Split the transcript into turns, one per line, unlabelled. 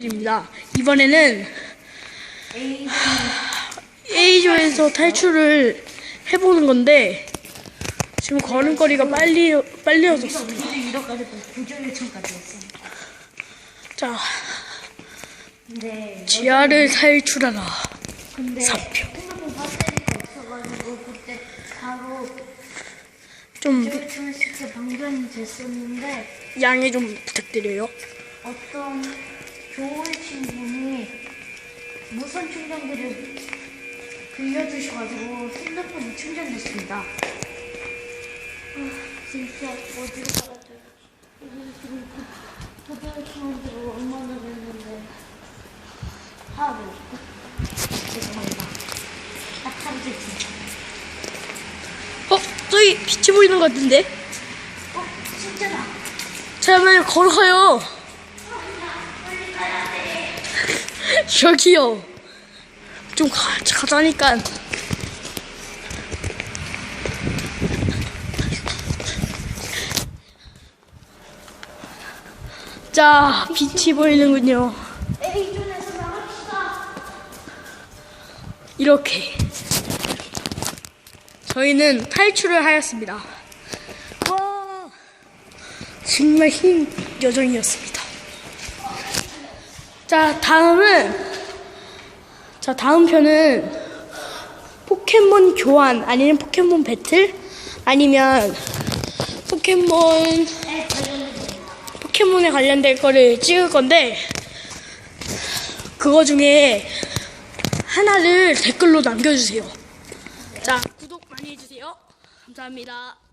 입니다. 이번에는 A조에서 탈출을 해보는 건데 지금 걸음걸이가 빨리 빨리어졌어.
이렇게까지 구조요청까지 했어.
자, 지하를 탈출하라. 사표. 좀 양해 좀 부탁드려요.
어떤 좋으신 분이 무선 충전기를 빌려주셔가지고 핸드폰이 충전됐습니다. 아 진짜 어디로 가야 돼? 여기 지금 구조요청으로 얼마나 됐는데 하루 죄송합니다. 딱 하루 됐습니다.
어, 저기 빛이 보이는 것 같은데?
어 진짜다.
잠깐만요, 걸어가요. 저기요. 좀 가, 가자니까. 자, 빛이 보이는군요. 이렇게. 저희는 탈출을 하였습니다. 와, 정말 흰 여정이었습니다. 자, 다음은, 자, 다음 편은 포켓몬 교환, 아니면 포켓몬 배틀, 아니면 포켓몬, 포켓몬에 관련된 거를 찍을 건데, 그거 중에 하나를 댓글로 남겨주세요. 자, 구독 많이 해주세요. 감사합니다.